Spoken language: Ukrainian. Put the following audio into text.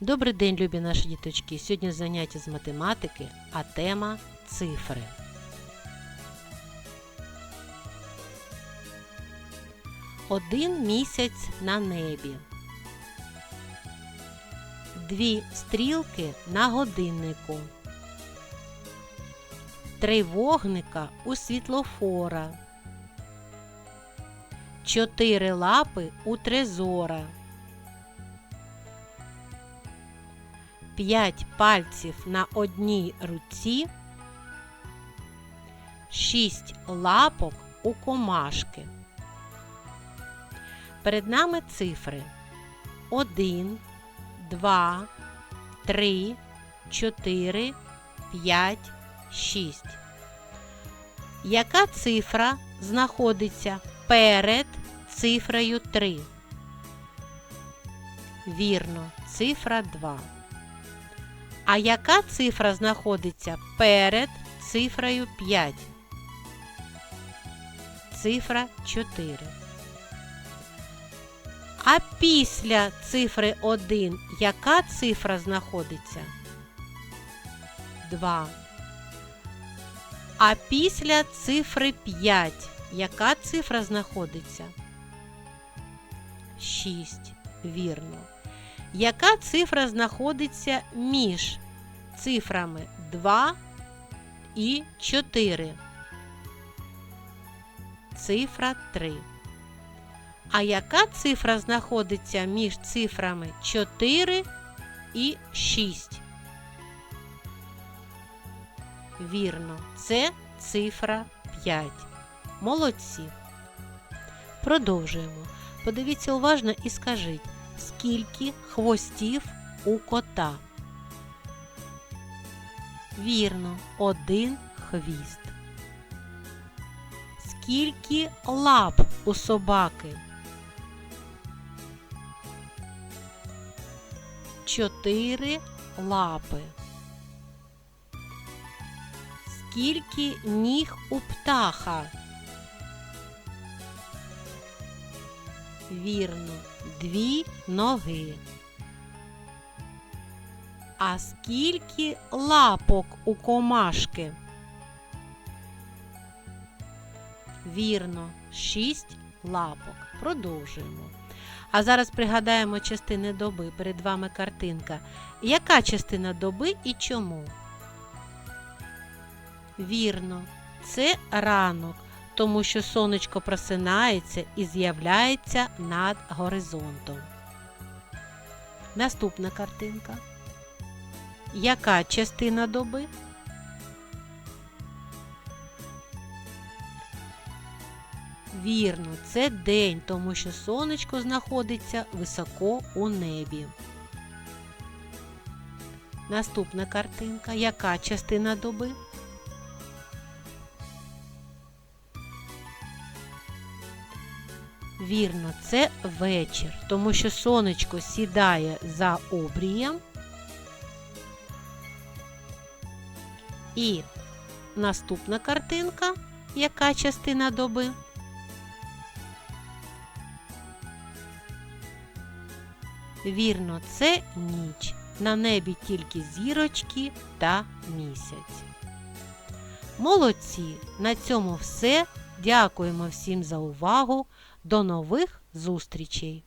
Добрий день, любі наші діточки! Сьогодні заняття з математики, а тема цифри. Один місяць на небі. Дві стрілки на годиннику. Три вогника у світлофора. Чотири лапи у трезора. П'ять пальців на одній руці, шість лапок у комашки. Перед нами цифри 1, 2, 3, 4, 5, 6. Яка цифра знаходиться перед цифрою 3? Вірно, цифра 2. А яка цифра знаходиться перед цифрою 5? Цифра 4. А після цифри 1 яка цифра знаходиться? 2. А після цифри 5 яка цифра знаходиться? 6. Вірно. Яка цифра знаходиться між цифрами 2 і 4? Цифра 3. А яка цифра знаходиться між цифрами 4 і 6? Вірно, це цифра 5. Молодці. Продовжуємо. Подивіться уважно і скажіть, скільки хвостів у кота? Вірно, один хвіст. Скільки лап у собаки? Чотири лапи. Скільки ніг у птаха? Вірно, дві ноги. А скільки лапок у комашки? Вірно, шість лапок. Продовжуємо. А зараз пригадаємо частини доби. Перед вами картинка. Яка частина доби і чому? Вірно, це ранок, тому що сонечко просинається і з'являється над горизонтом. Наступна картинка. Яка частина доби? Вірно, це день, тому що сонечко знаходиться високо у небі. Наступна картинка. Яка частина доби? Вірно, це вечір, тому що сонечко сідає за обрієм. І наступна картинка, яка частина доби? Вірно, це ніч. На небі тільки зірочки та місяць. Молодці! На цьому все. Дякуємо всім за увагу. До нових зустрічей!